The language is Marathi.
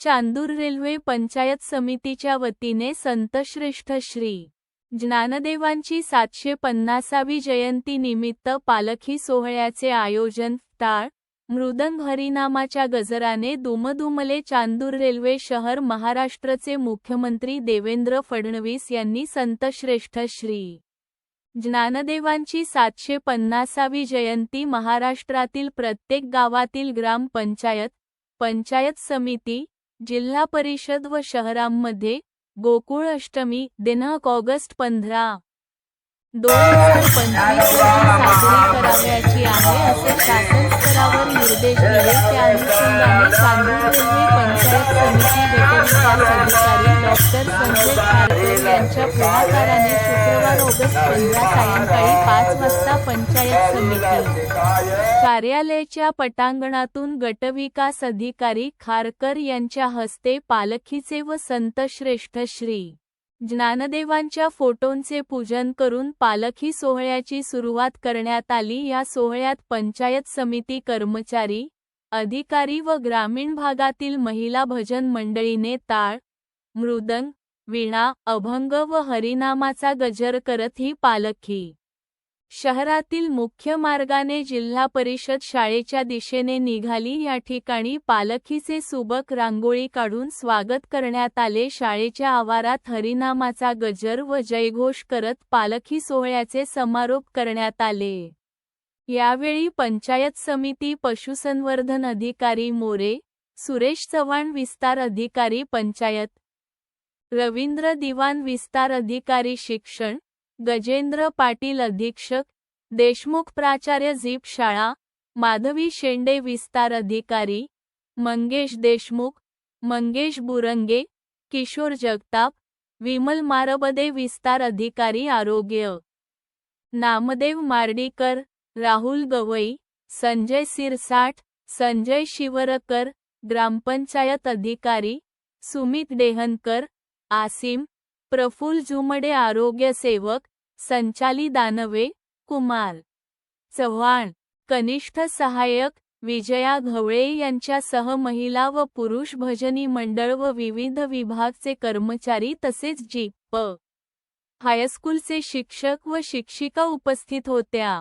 चांदूर रेल्वे पंचायत समितीच्या वतीने संतश्रेष्ठ श्री ज्ञानदेवांची सातशे पन्नासावी जयंती निमित्त पालखी सोहळ्याचे आयोजन टाळ मृदंग हरिनामाच्या गजराने दुमदुमले चांदूर रेल्वे शहर महाराष्ट्रचे मुख्यमंत्री देवेंद्र फडणवीस यांनी संतश्रेष्ठ श्री ज्ञानदेवांची सातशे पन्नासावी जयंती महाराष्ट्रातील प्रत्येक गावातील ग्रामपंचायत पंचायत समिती जिल्हा परिषद व शहरांमध्ये गोकुळ अष्टमी दिनांक ऑगस्ट पंधरा. दोन हजार पंचवीस रोजी साजरी करावयाची आहे असे शासन स्तरावर निर्देश दिले. त्या अनुषंगाने कांदूर रेल्वे पंचायत समिती गटविकास अधिकारी डॉक्टर संजय यांच्या पुढाकाराने शुक्रवार ऑगस्ट पंधरा सायंकाळी पाच वाजता पंचायत समिती. कार्यालयाच्या पटांगणातून गटविकास अधिकारी खारकर यांच्या हस्ते पालखीचे व संत श्रेष्ठ श्री. ज्ञानदेवांच्या फोटोंचे पूजन करून पालखी सोहळ्याची सुरुवात करण्यात आली. या सोहळ्यात पंचायत समिती कर्मचारी अधिकारी व ग्रामीण भागातील महिला भजन मंडळीने ताळ मृदंग वीणा अभंग व हरिनामाचा गजर करत ही पालखी. शहरातील मुख्य मार्गाने जिल्हा परिषद शाळेच्या दिशेने निघाली. या ठिकाणी पालखीचे सुबक रांगोळी काढून स्वागत करण्यात आले. शाळेच्या आवारात हरिनामाचा गजर व जयघोष करत पालखी सोहळ्याचे समारोप करण्यात आले. यावेळी पंचायत समिती पशुसंवर्धन अधिकारी मोरे सुरेश चव्हाण विस्तार अधिकारी पंचायत रवींद्र दिवाण विस्तार अधिकारी शिक्षण गजेंद्र पाटील अधीक्षक देशमुख प्राचार्य झीप शाळा माधवी शेंडे विस्तार अधिकारी मंगेश देशमुख मंगेश बुरंगे किशोर जगताप विमल मारबदे विस्तार अधिकारी आरोग्य नामदेव मार्डीकर राहुल गवई संजय सिरसाठ संजय शिवरकर ग्रामपंचायत अधिकारी सुमित डेहनकर आसिम प्रफुल जुमडे आरोग्य सेवक संचाली दानवे कुमार चव्हाण कनिष्ठ सहाय्यक विजया घवळे यांच्यासह महिला व पुरुष भजनी मंडळ व विविध विभागचे कर्मचारी तसेच जी. प. हायस्कूलचे शिक्षक व शिक्षिका उपस्थित होत्या.